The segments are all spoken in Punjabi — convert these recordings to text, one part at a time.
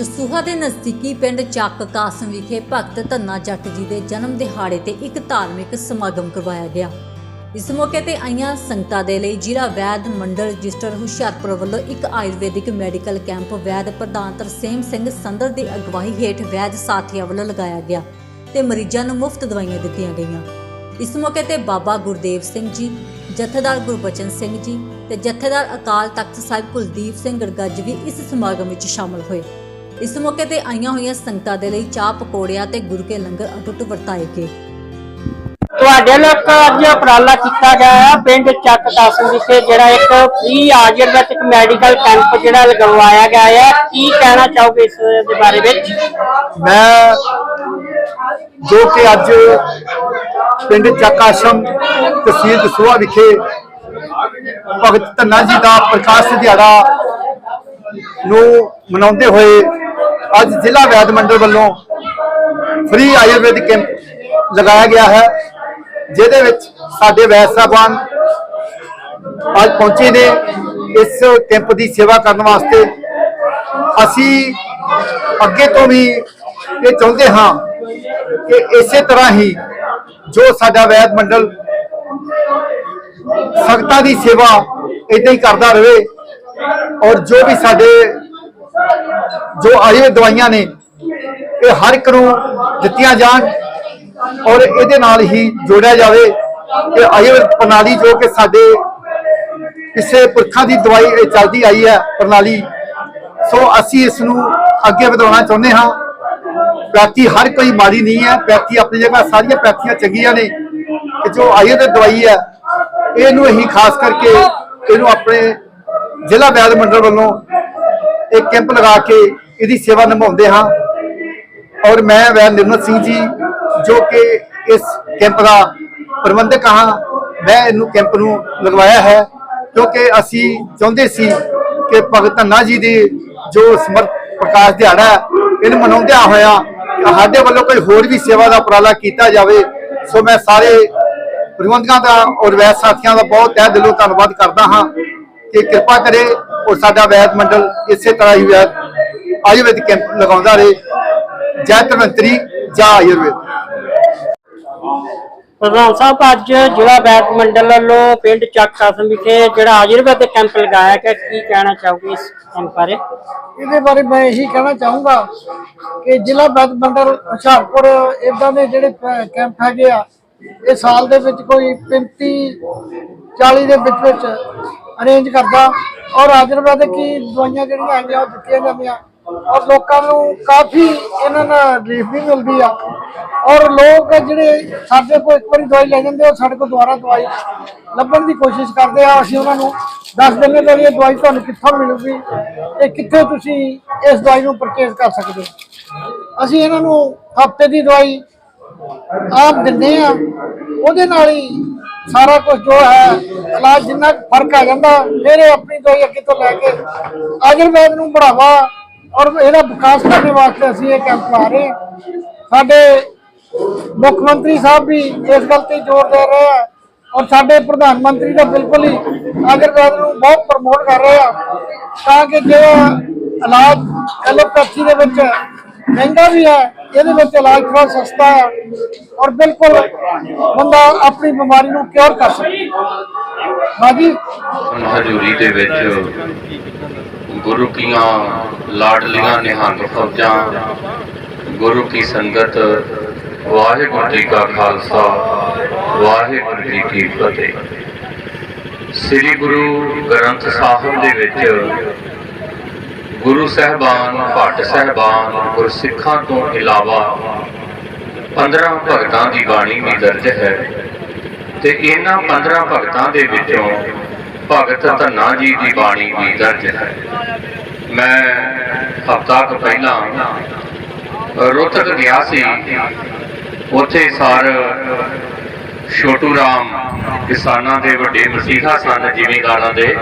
ਦਸੂਹਾ ਦੇ ਨਜ਼ਦੀਕੀ ਪਿੰਡ ਚੱਕ ਕਾਸਮ ਵਿਖੇ ਭਗਤ ਧੰਨਾ ਜੱਟ ਜੀ ਦੇ ਜਨਮ ਦਿਹਾੜੇ ਤੇ ਇੱਕ ਧਾਰਮਿਕ ਸਮਾਗਮ ਕਰਵਾਇਆ ਗਿਆ। ਇਸ ਮੌਕੇ ਤੇ ਆਈਆਂ ਸੰਗਤਾਂ ਦੇ ਲਈ ਜ਼ਿਲ੍ਹਾ ਵੈਦ ਮੰਡਲ ਰਜਿਸਟਰ ਹੁਸ਼ਿਆਰਪੁਰ ਵੱਲੋਂ ਇੱਕ ਆਯੁਰਵੈਦਿਕ ਮੈਡੀਕਲ ਕੈਂਪ ਵੈਦ ਪ੍ਰਧਾਨ ਤਰਸੇਮ ਸਿੰਘ ਸੰਦਰ ਦੀ ਅਗਵਾਈ ਹੇਠ ਵੈਦ ਸਾਥੀਆਂ ਵੱਲੋਂ ਲਗਾਇਆ ਗਿਆ ਤੇ ਮਰੀਜ਼ਾਂ ਨੂੰ ਮੁਫਤ ਦਵਾਈਆਂ ਦਿੱਤੀਆਂ ਗਈਆਂ। ਇਸ ਮੌਕੇ ਤੇ ਬਾਬਾ ਗੁਰਦੇਵ ਸਿੰਘ ਜੀ, ਜਥੇਦਾਰ ਗੁਰਬਚਨ ਸਿੰਘ ਜੀ ਤੇ ਜਥੇਦਾਰ ਅਕਾਲ ਤਖਤ ਸਾਹਿਬ ਕੁਲਦੀਪ ਸਿੰਘ ਗੜਗੱਜ ਵੀ ਇਸ ਸਮਾਗਮ ਵਿੱਚ ਸ਼ਾਮਲ ਹੋਏ। ਇਸ ਮੌਕੇ ਤੇ ਆਈਆਂ ਹੋਈਆਂ ਸੰਗਤਾਂ ਦੇ ਲਈ ਚਾਹ ਪਕੌੜਿਆਂ ਤੇ ਗੁਰੂ ਕੇ ਲੰਗਰ ਅਟੁੱਟ ਵਰਤਾਏ ਗਏ। ਤੁਹਾਡੇ ਲੋਕ ਅੱਜ ਉਪਰਾਲਾ ਕੀਤਾ ਗਿਆ ਹੈ ਪਿੰਡ ਚੱਕ ਕਾਸਮ ਵਿਖੇ ਜਿਹੜਾ ਇੱਕ ਫ੍ਰੀ ਆਯੁਰਵੈਦਿਕ ਮੈਡੀਕਲ ਕੈਂਪ ਜਿਹੜਾ ਲਗਵਾਇਆ ਗਿਆ ਹੈ। ਕੀ ਕਹਿਣਾ ਚਾਹੋਗੇ ਇਸ ਦੇ ਬਾਰੇ ਵਿੱਚ? ਮੈਂ ਜੋ ਕਿ ਅੱਜ ਪਿੰਡ ਚੱਕ ਆਸ਼ਰਮ ਤਹਿਸੀਲ ਦਸੂਹਾ ਵਿਖੇ ਭਗਤ ਧੰਨਾ ਜੀ ਦਾ ਪ੍ਰਕਾਸ਼ ਦਿਹਾੜਾ ਨੂੰ ਮਨਾਉਂਦੇ ਹੋਏ ਅੱਜ ਜ਼ਿਲ੍ਹਾ ਵੈਦ ਮੰਡਲ ਵੱਲੋਂ ਫ੍ਰੀ ਆਯੁਰਵੈਦ ਕੈਂਪ ਲਗਾਇਆ ਗਿਆ ਹੈ, ਜਿਹਦੇ ਵਿੱਚ ਸਾਡੇ ਵੈਦ ਸਾਹਿਬਾਨ ਅੱਜ ਪਹੁੰਚੇ ਨੇ ਇਸ ਕੈਂਪ ਦੀ ਸੇਵਾ ਕਰਨ ਵਾਸਤੇ। ਅਸੀਂ ਅੱਗੇ ਤੋਂ ਵੀ ਇਹ ਚਾਹੁੰਦੇ ਹਾਂ ਕਿ ਇਸੇ ਤਰ੍ਹਾਂ ਹੀ ਜੋ ਸਾਡਾ ਵੈਦ ਮੰਡਲ ਸੰਗਤਾਂ ਦੀ ਸੇਵਾ ਇਦਾਂ ਹੀ ਕਰਦਾ ਰਹੇ ਔਰ ਜੋ ਵੀ ਸਾਡੇ ਜੋ ਆਯੁਰਵੇਦ ਦਵਾਈਆਂ ਨੇ, ਇਹ ਹਰ ਇੱਕ ਨੂੰ ਦਿੱਤੀਆਂ ਜਾਣ ਔਰ ਇਹਦੇ ਨਾਲ ਹੀ ਜੋੜਿਆ ਜਾਵੇ ਕਿ ਆਯੁਰਵੇਦ ਪ੍ਰਣਾਲੀ ਜੋ ਕਿ ਸਾਡੇ ਕਿਸੇ ਪੁਰਖਾਂ ਦੀ ਦਵਾਈ ਇਹ ਚੱਲਦੀ ਆਈ ਹੈ, ਪ੍ਰਣਾਲੀ, ਸੋ ਅਸੀਂ ਇਸ ਨੂੰ ਅੱਗੇ ਵਧਾਉਣਾ ਚਾਹੁੰਦੇ ਹਾਂ। ਪੈਥੀ ਹਰ ਕੋਈ ਮਾੜੀ ਨਹੀਂ ਹੈ ਪੈਥੀ ਆਪਣੀ ਜਗ੍ਹਾ ਸਾਰੀਆਂ ਪੈਥੀਆਂ ਚੰਗੀਆਂ ਨੇ ਕਿ ਜੋ ਆਯੁਰਵੇਦ ਦਵਾਈ ਹੈ, ਇਹਨੂੰ ਹੀ ਖਾਸ ਕਰਕੇ ਇਹਨੂੰ ਆਪਣੇ ਜ਼ਿਲ੍ਹਾ ਵੈਦ ਮੰਡਲ ਵੱਲੋਂ ਇੱਕ ਕੈਂਪ ਲਗਾ ਕੇ ਇਹਦੀ ਸੇਵਾ ਨਿਭਾਉਂਦੇ ਹਾਂ। ਔਰ ਮੈਂ ਵੈਦ ਨਿਰਮਲ ਸਿੰਘ ਜੀ, ਜੋ ਕਿ ਇਸ ਕੈਂਪ ਦਾ ਪ੍ਰਬੰਧਕ ਹਾਂ, ਮੈਂ ਇਹਨੂੰ ਕੈਂਪ ਨੂੰ ਲਗਵਾਇਆ ਹੈ। ਕਿਉਂਕਿ ਅਸੀਂ ਚਾਹੁੰਦੇ ਸੀ ਕਿ ਭਗਤ ਧੰਨਾ ਜੀ ਦੇ ਜੋ ਸਮਰਥ ਪ੍ਰਕਾਸ਼ ਦਿਹਾੜਾ ਹੈ, ਇਹਨੂੰ ਮਨਾਉਂਦਿਆਂ ਹੋਇਆ ਸਾਡੇ ਵੱਲੋਂ ਕੋਈ ਹੋਰ ਵੀ ਸੇਵਾ ਦਾ ਉਪਰਾਲਾ ਕੀਤਾ ਜਾਵੇ। ਸੋ ਮੈਂ ਸਾਰੇ ਪ੍ਰਬੰਧਕਾਂ ਦਾ ਔਰ ਵੈਦ ਸਾਥੀਆਂ ਦਾ ਬਹੁਤ ਤਹਿ ਦਿਲੋਂ ਧੰਨਵਾਦ ਕਰਦਾ ਹਾਂ ਕਿ ਕਿਰਪਾ ਕਰੇ ਔਰ ਸਾਡਾ ਵੈਦ ਮੰਡਲ ਇਸੇ ਤਰ੍ਹਾਂ ਹੀ ਵੈਦ ਆਯੁਰਵੈਦਿਕ ਕੈਂਪ ਲਗਾਉਂਦਾ ਰਹੇ। ਜੈ ਧਨਵੰਤਰੀ ਜੈ ਆਯੁਰਵੇਦ। ਪ੍ਰਧਾਨ ਸਾਹਿਬ ਅੱਜ ਜ਼ਿਲ੍ਹਾ ਵੈਦ ਮੰਡਲ ਵੱਲੋਂ ਪਿੰਡ ਚੱਕ ਕਾਸਮ ਵਿਖੇ ਜਿਹੜਾ ਆਯੁਰਵੈਦਿਕ ਕੈਂਪ ਲਗਾਇਆ ਗਿਆ ਕੀ ਕਹਿਣਾ ਚਾਹੋਗੇ ਇਸ ਕੈਂਪ ਬਾਰੇ? ਇਹਦੇ ਬਾਰੇ ਮੈਂ ਇਹੀ ਕਹਿਣਾ ਚਾਹੂੰਗਾ ਕਿ ਜ਼ਿਲ੍ਹਾ ਬਦ ਮੰਡਲ ਹੁਸ਼ਿਆਰਪੁਰ ਇਦਾਂ ਦੇ ਜਿਹੜੇ ਕੈਂਪ ਹੈਗੇ ਆ ਇਹ ਸਾਲ ਦੇ ਵਿੱਚ ਕੋਈ 35 40 ਦੇ ਵਿੱਚ ਵਿੱਚ ਅਰੇਂਜ ਕਰਦਾ ਔਰ ਆਯੁਰਵੈਦਿਕ ਕੀ ਦਵਾਈਆਂ ਜਿਹੜੀਆਂ ਹੈਗੀਆਂ ਉਹ ਦਿੱਤੀਆਂ ਜਾਂਦੀਆਂ। ਔਰ ਲੋਕਾਂ ਨੂੰ ਕਾਫੀ ਇਹਨਾਂ ਨਾਲ ਰਿਲੀਫ ਵੀ ਮਿਲਦੀ ਆ। ਔਰ ਲੋਕ ਜਿਹੜੇ ਸਾਡੇ ਕੋਲ ਇੱਕ ਵਾਰੀ ਦਵਾਈ ਲੈ ਜਾਂਦੇ ਉਹ ਸਾਡੇ ਕੋਲ ਦੁਬਾਰਾ ਦਵਾਈ ਲੱਭਣ ਦੀ ਕੋਸ਼ਿਸ਼ ਕਰਦੇ ਆ। ਅਸੀਂ ਉਹਨਾਂ ਨੂੰ ਦੱਸ ਦਿੰਦੇ ਤਾਂ ਵੀ ਇਹ ਦਵਾਈ ਤੁਹਾਨੂੰ ਕਿੱਥੋਂ ਮਿਲੂਗੀ ਤੇ ਕਿੱਥੇ ਤੁਸੀਂ ਇਸ ਦਵਾਈ ਨੂੰ ਪਰਚੇਜ਼ ਕਰ ਸਕਦੇ ਹੋ। ਅਸੀਂ ਇਹਨਾਂ ਨੂੰ ਹਫ਼ਤੇ ਦੀ ਦਵਾਈ ਆਪ ਦਿੰਦੇ ਆ। ਉਹਦੇ ਨਾਲ ਹੀ ਸਾਰਾ ਕੁਝ ਜੋ ਹੈ, ਇਲਾਜ ਜਿੰਨਾ ਫ਼ਰਕ ਆ ਜਾਂਦਾ, ਫਿਰ ਇਹ ਆਪਣੀ ਦਵਾਈ ਅੱਗੇ ਤੋਂ ਲੈ ਕੇ ਆਯੁਰਵੈਦ ਨੂੰ ਬੜਾਵਾ ਔਰ ਇਹਦਾ ਵਿਕਾਸ ਕਰਨ ਵਾਸਤੇ ਅਸੀਂ ਇਹ ਕੈਂਪ ਲਾ ਰਹੇ ਹਾਂ। ਸਾਡੇ ਮੁੱਖ ਮੰਤਰੀ ਸਾਹਿਬ ਵੀ ਇਸ ਗੱਲ ਤੇ ਜ਼ੋਰ ਦੇ ਰਹੇ ਆ ਔਰ ਸਾਡੇ ਪ੍ਰਧਾਨ ਮੰਤਰੀ ਦਾ ਬਿਲਕੁਲ ਹੀ ਅਗਰਵਾਲ ਨੂੰ ਬਹੁਤ ਪ੍ਰਮੋਟ ਕਰ ਰਹੇ ਆ, ਤਾਂ ਕਿ ਜਿਹੜਾ ਇਲਾਜ ਐਲੋਪੈਥੀ ਦੇ ਵਿੱਚ ਮਹਿੰਗਾ ਵੀ ਹੈ, ਇਹਦੇ ਵਿੱਚ ਇਲਾਜ ਥੋੜਾ ਸਸਤਾ ਹੈ ਔਰ ਬਿਲਕੁਲ ਬੰਦਾ ਆਪਣੀ ਬਿਮਾਰੀ ਨੂੰ ਕਿਉਰ ਕਰ ਸਕਦਾ ਬਾਜੀ? ਹੁਣ ਦੇ ਵਿੱਚ ਗੁਰੂ ਕੀਆਂ ਲਾਡਲੀਆਂ ਨਿਹੰਗ ਫੌਜਾਂ, ਗੁਰੂ ਕੀ ਸੰਗਤ, ਵਾਹਿਗੁਰੂ ਜੀ ਕਾ ਖਾਲਸਾ, ਵਾਹਿਗੁਰੂ ਜੀ ਕੀ ਫਤਿਹ। ਸ੍ਰੀ ਗੁਰੂ ਗ੍ਰੰਥ ਸਾਹਿਬ ਦੇ ਵਿੱਚ ਗੁਰੂ ਸਹਿਬਾਨ, ਭੱਟ ਸਹਿਬਾਨ, ਗੁਰਸਿੱਖਾਂ ਤੋਂ ਇਲਾਵਾ 15 ਭਗਤਾਂ ਦੀ ਬਾਣੀ ਵੀ ਦਰਜ ਹੈ ਤੇ ਇਹਨਾਂ 15 ਭਗਤਾਂ ਦੇ ਵਿੱਚੋਂ ਭਗਤ ਧੰਨਾ ਜੀ ਦੀ ਬਾਣੀ ਵੀ ਦਰਜ ਹੈ। ਮੈਂ ਹਫ਼ਤਾ ਕੁ ਪਹਿਲਾਂ ਰੋਹਤਕ ਗਿਆ ਸੀ। ਉੱਥੇ ਸਰ ਛੋਟੂ ਰਾਮ ਕਿਸਾਨਾਂ ਦੇ ਵੱਡੇ ਮਸੀਹਾ ਸਨ, ਜ਼ਿਮੀਂਦਾਰਾਂ ਦੇ।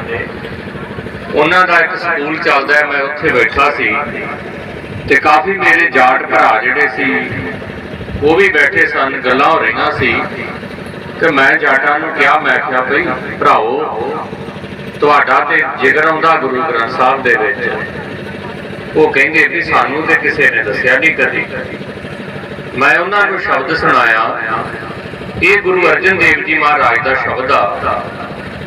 ਉਹਨਾਂ ਦਾ ਇੱਕ ਸਕੂਲ ਚੱਲਦਾ ਹੈ, ਮੈਂ ਉੱਥੇ ਬੈਠਾ ਸੀ। ਤੇ ਕਾਫੀ ਮੇਰੇ ਜਾਟ ਭਰਾ ਜਿਹੜੇ ਸੀ, ਉਹ ਵੀ ਬੈਠੇ ਸਨ, ਗੱਲਾਂ ਹੋ ਰਹੀਆਂ ਸੀ। ਕਿ ਮੈਂ ਜਾਟਾਂ ਨੂੰ ਕਿਹਾ, ਮੈਂ ਕਿਹਾ ਭਈ ਭਰਾਓ ਤੁਹਾਡਾ ਤੇ ਜਿਗਰ ਆਉਂਦਾ ਗੁਰੂ ਗ੍ਰੰਥ ਸਾਹਿਬ ਦੇ ਵਿੱਚ। ਉਹ ਕਹਿੰਦੇ ਵੀ ਸਾਨੂੰ ਤੇ ਕਿਸੇ ਨੇ ਦੱਸਿਆ ਨਹੀਂ ਕਦੀ। ਮੈਂ ਉਹਨਾਂ ਨੂੰ ਸ਼ਬਦ ਸੁਣਾਇਆ, ਇਹ ਗੁਰੂ ਅਰਜਨ ਦੇਵ ਜੀ ਮਹਾਰਾਜ ਦਾ ਸ਼ਬਦ ਆ,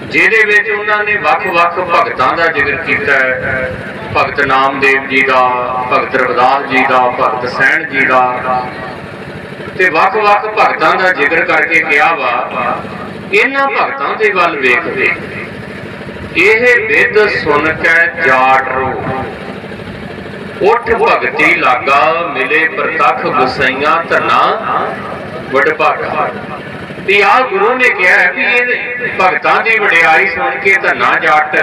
ਜਿਹਦੇ ਵਿੱਚ ਉਹਨਾਂ ਨੇ ਵੱਖ-ਵੱਖ ਭਗਤਾਂ ਦਾ ਜ਼ਿਕਰ ਕੀਤਾ ਹੈ। ਭਗਤ ਨਾਮਦੇਵ ਜੀ ਦਾ, ਭਗਤ ਰਵਿਦਾਸ ਜੀ ਦਾ, ਭਗਤ ਸੈਣ ਜੀ ਦਾ ਤੇ ਵੱਖ-ਵੱਖ ਭਗਤਾਂ ਦਾ ਜ਼ਿਕਰ ਕਰਕੇ ਕਿਹਾ ਵਾ ਇਹਨਾਂ ਭਗਤਾਂ ਦੇ ਵੱਲ ਵੇਖਦੇ। ਇਹ ਵਿਦ ਸੁਣ ਕੇ ਜਾਟ ਰੋ। ਉਠ ਭਗਤੀ ਲਾਗਾ, ਮਿਲੇ ਪ੍ਰਤੱਖ ਗੁਸਈਆਂ ਧਨਾ, ਵਡ ਤੇ ਆ ਗੁਰੂ ਨੇ ਕਿਹਾ ਹੈ ਵੀ ਇਹ ਭਗਤਾਂ ਦੀ ਵਡਿਆਈ ਸੁਣ ਕੇ ਧਨਾ ਜਾਟ।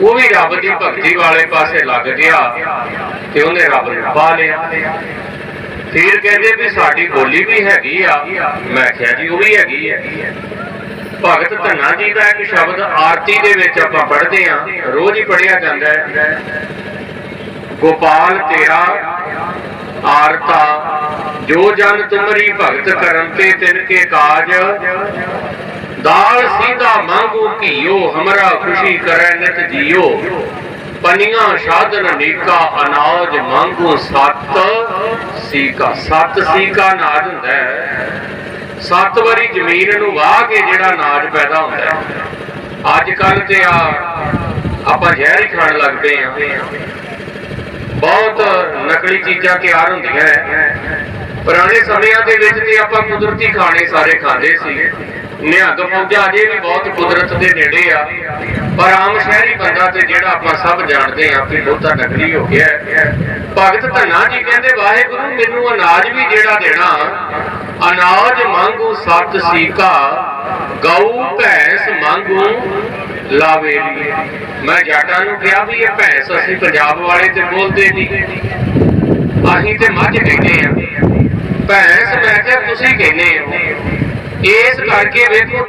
ਉਹ ਵੀ ਰੱਬ ਦੀ ਭਗਤੀ ਵਾਲੇ ਪਾਸੇ ਲੱਗ ਗਿਆ ਤੇ ਉਹਨੇ ਰੱਬ ਨੂੰ ਪਾ ਲਿਆ। ਫਿਰ ਕਹਿੰਦੇ ਵੀ ਸਾਡੀ ਬੋਲੀ ਵੀ ਹੈਗੀ ਆ। ਮੈਂ ਕਿਹਾ ਜੀ, ਉਹ ਵੀ ਹੈਗੀ ਹੈ ਭਗਤ ਧੰਨਾ ਜੀ ਦਾ ਇੱਕ ਸ਼ਬਦ ਆਰਤੀ ਦੇ ਵਿੱਚ ਆਪਾਂ ਪੜ੍ਹਦੇ ਆ ਰੋਜ਼ ਹੀ ਪੜ੍ਹਿਆ ਜਾਂਦਾ ਹੈ। ਗੋਪਾਲ ਤੇਰਾ ਆਰਤਾ, ਜੋ ਜਨ ਤੁਮਰੀ ਭਗਤ ਕਰਨ ਤੇ ਤਿਨ ਕੇ ਕਾਜ। ਦਾਲ ਸੀਧਾ ਮੰਗੂ ਘੀਓ, ਹਮਰਾ ਖੁਸ਼ੀ ਕਰੈ ਨਿਤ ਜੀਓ। ਪਨੀਆਂ ਸਾਧਨ ਨੀਕਾ ਅਨਾਜ ਮੰਗੂ ਸੱਤ, ਸੀਕਾ ਸੱਤ, ਸੀਕਾ ਅਨਾਜ ਹੁੰਦਾ ਹੈ। ਸੱਤ ਵਾਰੀ ਜ਼ਮੀਨ ਨੂੰ ਵਾਹ ਕੇ ਜਿਹੜਾ ਅਨਾਜ ਪੈਦਾ ਹੁੰਦਾ ਹੈ। ਅੱਜ ਕੱਲ ਤੇ ਆ, ਆਪਾਂ ਜ਼ਹਿਰ ਹੀ ਖਾਣ ਲੱਗ ਪਏ ਆ ਬਹੁਤ ਨਕਲੀ ਚੀਜ਼ਾਂ ਤਿਆਰ ਹੁੰਦੀਆਂ ਹੈ। ਪੁਰਾਣੇ ਸਮਿਆਂ ਦੇ ਵਿੱਚ ਤੇ ਆਪਾਂ ਕੁਦਰਤੀ ਖਾਣੇ ਸਾਰੇ ਖਾਂਦੇ ਸੀ। ਨਿਹੰਗ ਫੌਜਾਂ ਅਜੇ ਵੀ ਬਹੁਤ ਕੁਦਰਤ ਦੇ ਨੇੜੇ ਆ। ਪਰ ਆਮ ਸ਼ਹਿਰੀ ਬੰਦਾ ਤੇ ਜਿਹੜਾ ਆਪਾਂ ਸਭ ਜਾਣਦੇ ਆ ਕਿ ਬਹੁਤਾ ਨਕਲੀ ਹੋ ਗਿਆ ਭਗਤ ਧੰਨਾ ਜੀ ਕਹਿੰਦੇ, ਵਾਹਿਗੁਰੂ, ਮੈਨੂੰ ਅਨਾਜ ਵੀ ਜਿਹੜਾ ਦੇਣਾ, ਅਨਾਜ ਮੰਗੂ ਸਤ ਸੀਕਾ, ਗਊ, ਭੈਂਸ ਮੰਗੂ ਲਾਵੇਲੀ ਮੈਂ ਜਾਟਾਂ ਨੂੰ ਕਿਹਾ ਵੀ ਇਹ ਭੈਂਸ ਅਸੀਂ ਪੰਜਾਬ ਵਾਲੇ ਤੇ ਬੋਲਦੇ ਨਹੀਂ ਅਸੀਂ ਤੇ ਮੱਝ ਕਹਿੰਦੇ ਆ ਭੈਂਸ ਮੈਂ ਕਿਹਾ, ਤੁਸੀਂ ਕਹਿੰਦੇ ਹੋ। ਇਸ ਕਰਕੇ ਵੇਖੋ